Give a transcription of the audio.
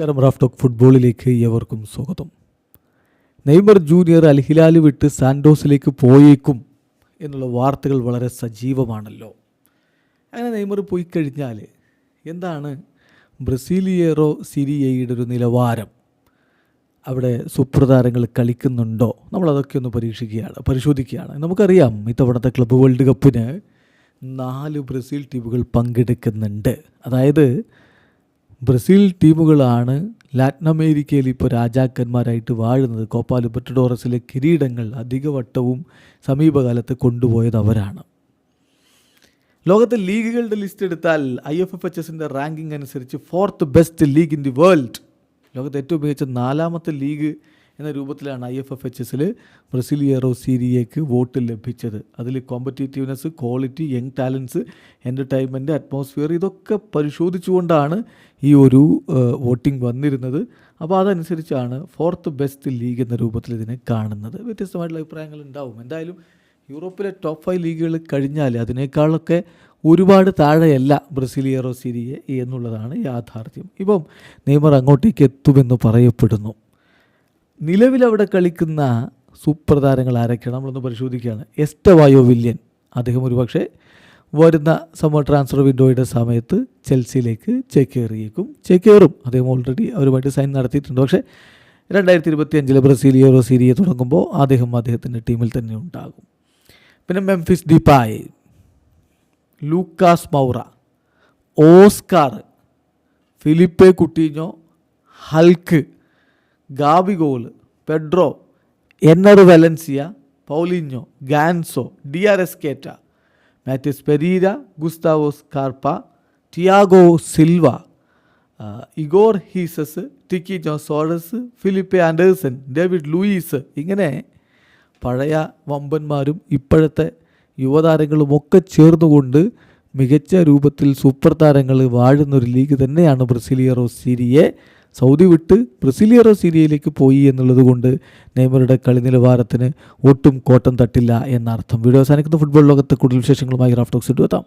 നമസ്കാരം Raf talk ഫുട്ബോളിലേക്ക് ഏവർക്കും സ്വാഗതം. നെയ്മർ ജൂനിയർ അൽഹിലാൽ വിട്ട് സാൻഡോസിലേക്ക് പോയേക്കും എന്നുള്ള വാർത്തകൾ വളരെ സജീവമാണല്ലോ. അങ്ങനെ നെയ്മർ പോയി കഴിഞ്ഞാൽ എന്താണ് ബ്രസീലിയേറോ സിരിയയുടെ ഒരു നിലവാരം? അവിടെ സുപ്രതാരങ്ങൾ കളിക്കുന്നുണ്ടോ? നമ്മളതൊക്കെ ഒന്ന് പരീക്ഷിക്കുകയാണ് പരിശോധിക്കുകയാണ്. നമുക്കറിയാം ഇത്തവണത്തെ ക്ലബ്ബ് വേൾഡ് കപ്പിന് നാല് ബ്രസീൽ ടീമുകൾ പങ്കെടുക്കുന്നുണ്ട്. അതായത് ബ്രസീൽ ടീമുകളാണ് ലാറ്റിൻ അമേരിക്കയിൽ ഇപ്പോൾ രാജാക്കന്മാരായിട്ട് വാഴുന്നത്. കോപ്പ ലിബർട്ടഡോറസിലെ കിരീടങ്ങൾ അധികവട്ടവും സമീപകാലത്ത് കൊണ്ടുപോയത് അവരാണ്. ലോകത്തെ ലീഗുകളുടെ ലിസ്റ്റ് എടുത്താൽ ഐ എഫ് എഫ് എച്ച് എസിന്റെ റാങ്കിങ് അനുസരിച്ച് fourth best league in the world. ലോകത്തെ ഏറ്റവും മികച്ച നാലാമത്തെ ലീഗ് എന്ന രൂപത്തിലാണ് ഐ എഫ് എഫ് എച്ച് എസിൽ ബ്രസീലിയറോ സീരിയയ്ക്ക് വോട്ട് ലഭിച്ചത്. അതിൽ competitiveness quality young talents entertainment atmosphere ഇതൊക്കെ പരിശോധിച്ചുകൊണ്ടാണ് ഈ ഒരു വോട്ടിംഗ് വന്നിരുന്നത്. അപ്പോൾ അതനുസരിച്ചാണ് ഫോർത്ത് ബെസ്റ്റ് ലീഗ് എന്ന രൂപത്തിൽ ഇതിനെ കാണുന്നത്. വ്യത്യസ്തമായിട്ടുള്ള അഭിപ്രായങ്ങൾ ഉണ്ടാവും. എന്തായാലും യൂറോപ്പിലെ ടോപ്പ് ഫൈവ് ലീഗുകൾ കഴിഞ്ഞാൽ അതിനേക്കാളൊക്കെ ഒരുപാട് താഴെയല്ല ബ്രസീലിയറോ സിരിയെ എന്നുള്ളതാണ് യാഥാർത്ഥ്യം. ഇപ്പം നെയ്മർ അങ്ങോട്ടേക്ക് എത്തുമെന്ന് പറയപ്പെടുന്നു. നിലവിലവിടെ കളിക്കുന്ന സൂപ്പർ താരങ്ങൾ ആരൊക്കെയാണ്? നമ്മളൊന്ന് പരിശോധിക്കുകയാണ്. Estevao Willian. അദ്ദേഹം ഒരുപക്ഷെ വരുന്ന സമ്മർ ട്രാൻസ്ഫർ വിൻഡോയുടെ സമയത്ത് ചെൽസിയിലേക്ക് ചെക്കേറിയേക്കും. ചെക്കേറും. അദ്ദേഹം ഓൾറെഡി അവരുമായിട്ട് സൈൻ നടത്തിയിട്ടുണ്ട്. പക്ഷേ രണ്ടായിരത്തി ഇരുപത്തി അഞ്ചിൽ ബ്രസീലിയറോ സീരിയ തുടങ്ങുമ്പോൾ അദ്ദേഹം അദ്ദേഹത്തിന്റെ ടീമിൽ തന്നെ ഉണ്ടാകും. പിന്നെ Memphis Depay. Lucas Moura. Oscar. Philippe Coutinho Hulk. Gabigol Pedro Enner Valencia Paulinho Ganso D ആർ എസ് കേറ്റ Matheus Pereira Gustavo Scarpa Thiago Silva Igor Jesus Tiquinho Soares Felipe Anderson David Luiz ഇങ്ങനെ പഴയ വമ്പന്മാരും ഇപ്പോഴത്തെ യുവതാരങ്ങളും ഒക്കെ ചേർന്നുകൊണ്ട് മികച്ച രൂപത്തിൽ സൂപ്പർ താരങ്ങൾ വാഴുന്ന ഒരു ലീഗ് തന്നെയാണ് ബ്രസീലിയറോ സീരിയെ സൗദി വിട്ട് ബ്രസീലിയറോ സീരിയയിലേക്ക് പോയി എന്നുള്ളത് കൊണ്ട് നെയ്മറുടെ കളി നിലവാരത്തിന് ഒട്ടും കോട്ടം തട്ടില്ല എന്നർത്ഥം. വീഡിയോ അവസാനിക്കുന്ന ഫുട്ബോൾ ലോകത്തെ കൂടുതൽ വിശേഷങ്ങളുമായി റാഫ്റ്റോക്സ് എത്താം